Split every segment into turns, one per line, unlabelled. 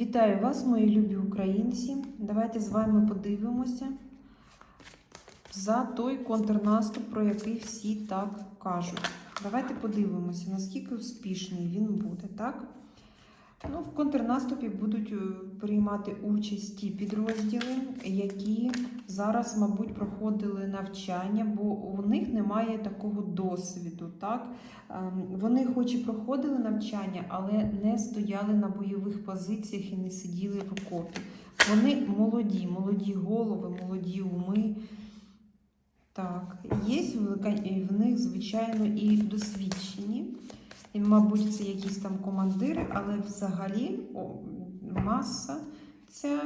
Вітаю вас, мої любі українці. Давайте з вами подивимося за той контрнаступ, про який всі так кажуть. Давайте подивимося, наскільки успішний він буде, так? Ну, в контрнаступі будуть е, приймати участь ті підрозділи, які зараз, мабуть, проходили навчання, бо у них немає такого досвіду. Так? Ем, Вони хоч і проходили навчання, але не стояли на бойових позиціях і не сиділи в окопі. Вони молоді, молоді голови, молоді уми. Так, є в в них, звичайно, і досвідчені. І, мабуть, це якісь там командири, але взагалі о, маса ця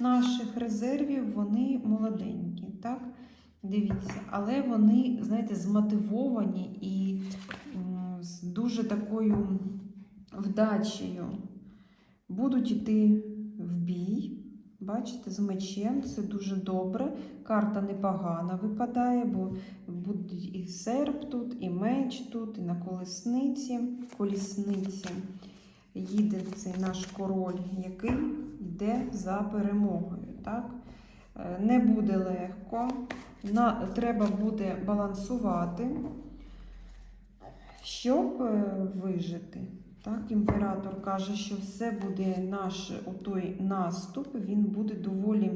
наших резервів, вони молоденькі, так? Дивіться, але вони, знаєте, змотивовані і з дуже такою вдачею будуть йти в бій. Бачите, з мечем це дуже добре. Карта непогана випадає, бо буде і серп тут, і меч тут, і на колесниці. Колісниці їде цей наш король, який йде за перемогою. Так? Е, Не буде легко. На, треба буде балансувати, щоб е, вижити. Так, імператор каже, що все буде наш той наступ, він буде доволі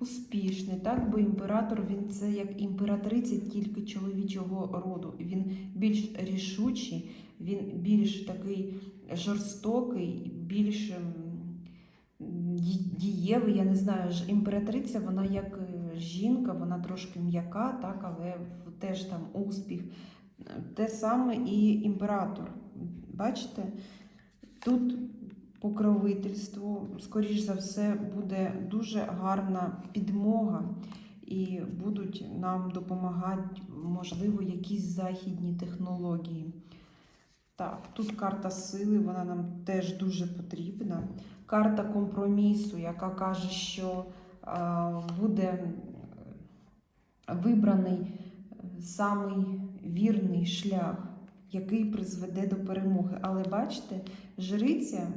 успішний. Так, бо імператор він це як імператриця тільки чоловічого роду. Він більш рішучий, він більш такий жорстокий, більш ем, дієвий. Я не знаю, ж імператриця, вона як е, жінка, вона трошки м'яка, так, але теж там успіх. Те саме і імператор. Бачите, тут покровительство, скоріш за все, буде дуже гарна підмога, і будуть нам допомагати, можливо, якісь західні технології. Так, тут карта сили, вона нам теж дуже потрібна. Карта компромісу, яка каже, що буде вибраний самий вірний шлях який призведе до перемоги. Але бачите, жриця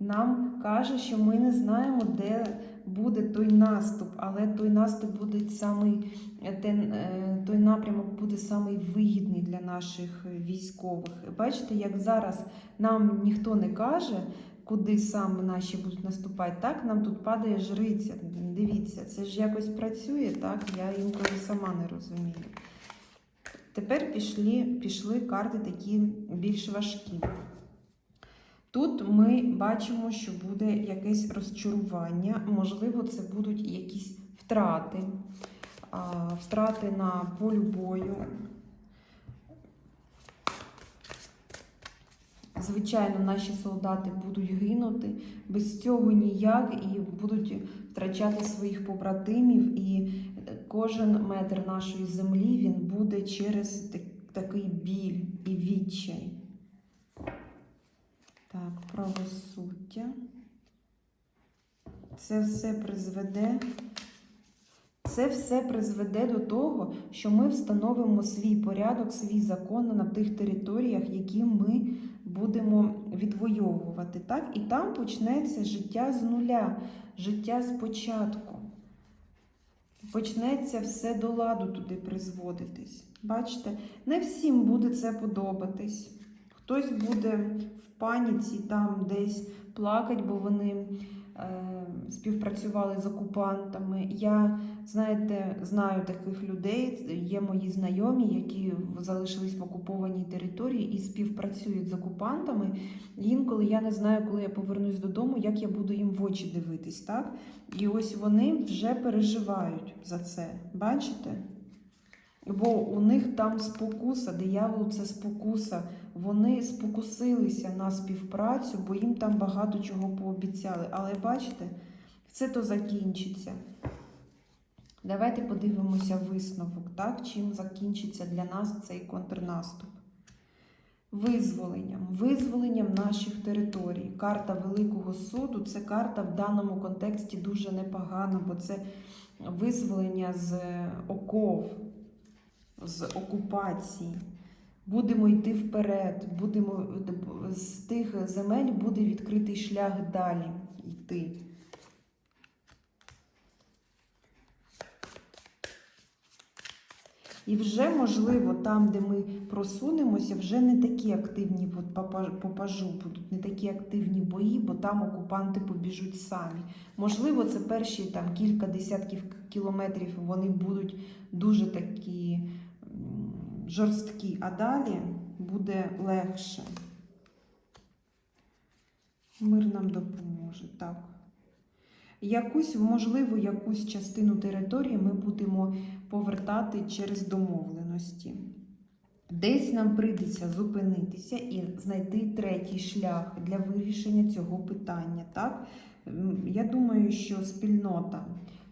нам каже, що ми не знаємо, де буде той наступ, але той наступ буде самий, е, той напрямок буде самий вигідний для наших військових. Бачите, як зараз нам ніхто не каже. Куди саме наші будуть наступати, так нам тут падає жриця. Дивіться, це ж якось працює, так? Я інколи сама не розумію. Тепер пішли, пішли карти такі більш важкі. Тут ми бачимо, що буде якесь розчарування, можливо, це будуть якісь втрати, втрати на полю бою. Звичайно, наші солдати будуть гинути, без цього ніяк, і будуть втрачати своїх побратимів, і кожен метр нашої землі він буде через такий біль і відчай. Так, правосуддя. Це все призведе. Це все призведе до того, що ми встановимо свій порядок, свій закон на тих територіях, які ми будемо відвоювати. Так? І там почнеться життя з нуля, життя спочатку. Почнеться все до ладу туди призводитись. Бачите, не всім буде це подобатись. Хтось буде в паніці там десь плакати, бо вони співпрацювали з окупантами. Я, знаєте, знаю таких людей, є мої знайомі, які залишились в окупованій території і співпрацюють з окупантами. Інколи я не знаю, коли я повернусь додому, як я буду їм в очі дивитись, так? І ось вони вже переживають за це. Бачите? Бо у них там спокуса, диявол це спокуса. Вони спокусилися на співпрацю, бо їм там багато чого пообіцяли. Але бачите, все то закінчиться. Давайте подивимося висновок, так? чим закінчиться для нас цей контрнаступ. Визволенням, визволенням наших територій. Карта Великого суду це карта в даному контексті дуже непогана, бо це визволення з оков, з окупації. Будемо йти вперед, будемо, з тих земель буде відкритий шлях далі йти. І вже, можливо, там, де ми просунемося, вже не такі активні попажу, будуть не такі активні бої, бо там окупанти побіжуть самі. Можливо, це перші там кілька десятків кілометрів вони будуть дуже такі жорсткі, а далі буде легше. Мир нам допоможе, так. Якусь, можливо, якусь частину території ми будемо повертати через домовленості. Десь нам прийдеться зупинитися і знайти третій шлях для вирішення цього питання. Так? Я думаю, що спільнота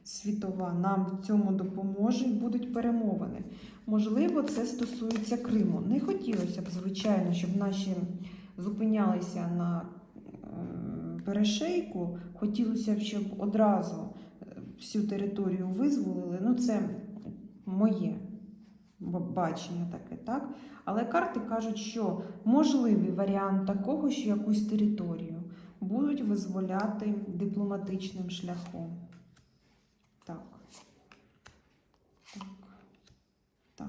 світова нам в цьому допоможе і будуть перемовини. Можливо, це стосується Криму. Не хотілося б, звичайно, щоб наші зупинялися на е, перешейку. Хотілося б, щоб одразу е, всю територію визволили. Ну, це моє бачення таке, так? Але карти кажуть, що можливий варіант такого, що якусь територію будуть визволяти дипломатичним шляхом. Так. Так. Так.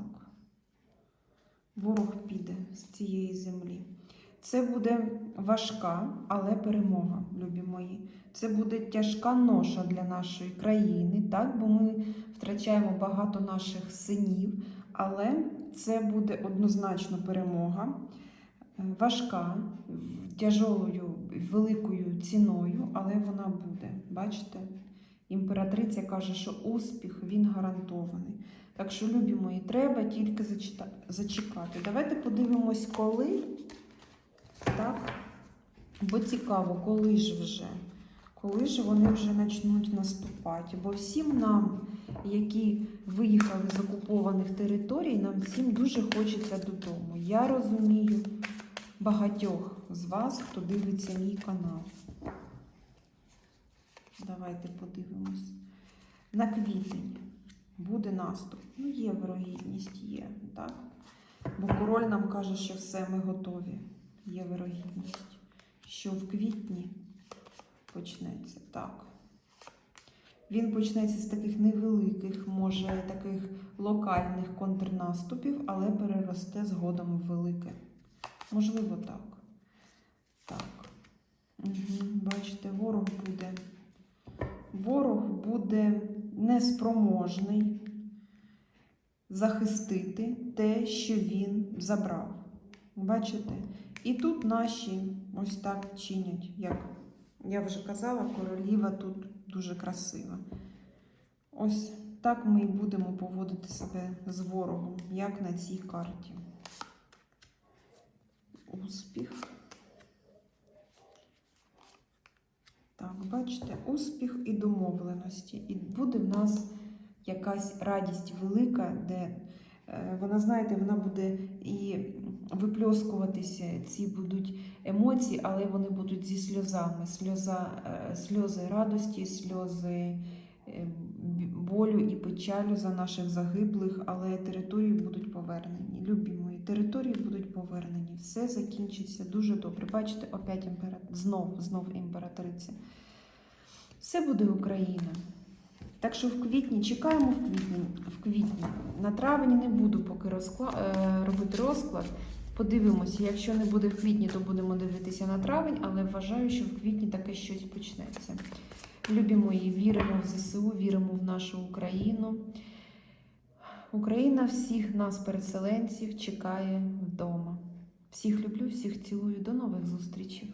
Ворог піде з цієї землі. Це буде важка, але перемога, любі мої. Це буде тяжка ноша для нашої країни, так? бо ми втрачаємо багато наших синів, але це буде однозначно перемога. Е, Важка, тяжолою, великою ціною, але вона буде. Бачите? Імператриця каже, що успіх він гарантований. Так що, любі мої, треба тільки зачекати. Давайте подивимось, коли. Так? Бо цікаво, коли ж вже? Коли ж вони вже почнуть наступати? Бо всім нам, які виїхали з окупованих територій, нам всім дуже хочеться додому. Я розумію багатьох з вас, хто дивиться мій канал. Давайте подивимось. На квітень буде наступ. Ну, є вирогідність, є, так? Бо король нам каже, що все, ми готові. Є вирогідність, що в квітні почнеться так. Він почнеться з таких невеликих, може, таких локальних контрнаступів, але переросте згодом в велике. Можливо, так. Так. Угу. Бачите, ворог буде. Ворог буде неспроможний захистити те, що він забрав. Бачите? І тут наші ось так чинять, як я вже казала, королева тут дуже красива. Ось так ми і будемо поводити себе з ворогом, як на цій карті. Успіх. Так, бачите, успіх і домовленості. І буде в нас якась радість велика, де е, вона, знаєте, вона буде і випльоскуватися, ці будуть емоції, але вони будуть зі сльозами. Сльоза, е, сльози радості, сльози е, болю і печалю за наших загиблих, але території будуть повернені. Любі мої, території будуть повернені. Все закінчиться дуже добре. Бачите, опять імпера... знов, знов імператриця. Все буде Україна. Так що в квітні чекаємо в квітні. В квітні. На травень не буду поки розкла... е, робити розклад. Подивимося, якщо не буде в квітні, то будемо дивитися на травень, але вважаю, що в квітні таке щось почнеться. Любі мої, віримо в ЗСУ, віримо в нашу Україну. Україна всіх нас, переселенців, чекає вдома. Всіх люблю, всіх цілую. До нових зустрічей.